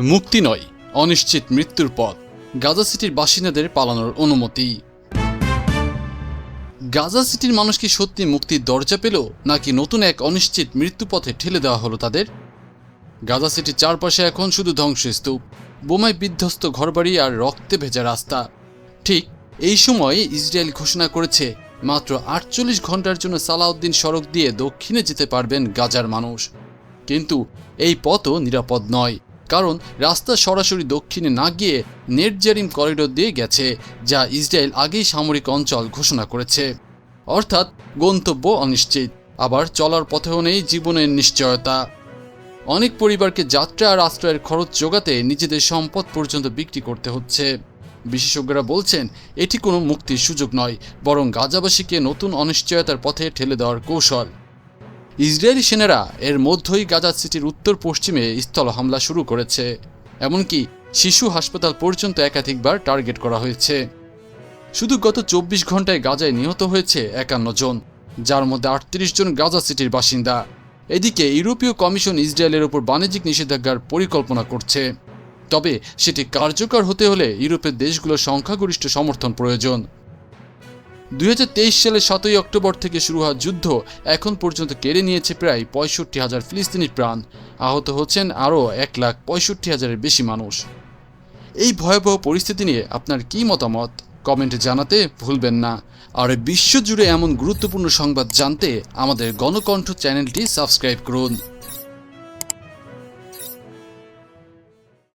মুক্তি নয়, অনিশ্চিত মৃত্যুর পথ, গাজা সিটির বাসিন্দাদের পালানোর অনুমতি। গাজা সিটির মানুষ কি সত্যি মুক্তির দরজা পেল, নাকি নতুন এক অনিশ্চিত মৃত্যুপথে ঠেলে দেওয়া হলো তাদের? গাজা সিটির চারপাশে এখন শুধু ধ্বংসস্তূপ, বোমায় বিধ্বস্ত ঘরবাড়ি আর রক্তে ভেজা রাস্তা। ঠিক এই সময় ইসরায়েল ঘোষণা করেছে, মাত্র আটচল্লিশ ঘণ্টার জন্য সালাউদ্দিন সড়ক দিয়ে দক্ষিণে যেতে পারবেন গাজার মানুষ। কিন্তু এই পথও নিরাপদ নয়। কারণ রাস্তা সরাসরি দক্ষিণে না গিয়ে নেটজারিম করিডোর দিয়ে গেছে, যা ইসরায়েল আগেই সামরিক অঞ্চল ঘোষণা করেছে। অর্থাৎ গন্তব্য অনিশ্চিত, আবার চলার পথেও নেই জীবনের নিশ্চয়তা। অনেক পরিবারকে যাত্রা আর আশ্রয়ের খরচ জোগাতে নিজেদের সম্পদ পর্যন্ত বিক্রি করতে হচ্ছে। বিশেষজ্ঞরা বলছেন, এটি কোনো মুক্তির সুযোগ নয়, বরং গাজাবাসীকে নতুন অনিশ্চয়তার পথে ঠেলে দেওয়ার কৌশল। ইসরায়েলি সেনারা এর মধ্যেই গাজা সিটির উত্তর পশ্চিমে স্থল হামলা শুরু করেছে, এমনকি শিশু হাসপাতাল পর্যন্ত একাধিকবার টার্গেট করা হয়েছে। শুধু গত চব্বিশ ঘন্টায় গাজায় নিহত হয়েছে একান্ন জন, যার মধ্যে আটত্রিশ জন গাজা সিটির বাসিন্দা। এদিকে ইউরোপীয় কমিশন ইসরায়েলের ওপর বাণিজ্যিক নিষেধাজ্ঞার পরিকল্পনা করছে। তবে সেটি কার্যকর হতে হলে ইউরোপের দেশগুলোর সংখ্যাগরিষ্ঠ সমর্থন প্রয়োজন। দুই সালের সাতই অক্টোবর থেকে শুরু হওয়া যুদ্ধ এখন পর্যন্ত কেড়ে নিয়েছে প্রায় পঁয়ষট্টি হাজার ফিলিস্তিনির প্রাণ। আহত হচ্ছেন আরও এক লাখ পঁয়ষট্টি হাজারের বেশি মানুষ। এই ভয়াবহ পরিস্থিতি নিয়ে আপনার কী মতামত? কমেন্টে জানাতে ভুলবেন না। আর বিশ্বজুড়ে এমন গুরুত্বপূর্ণ সংবাদ জানতে আমাদের গণকণ্ঠ চ্যানেলটি সাবস্ক্রাইব করুন।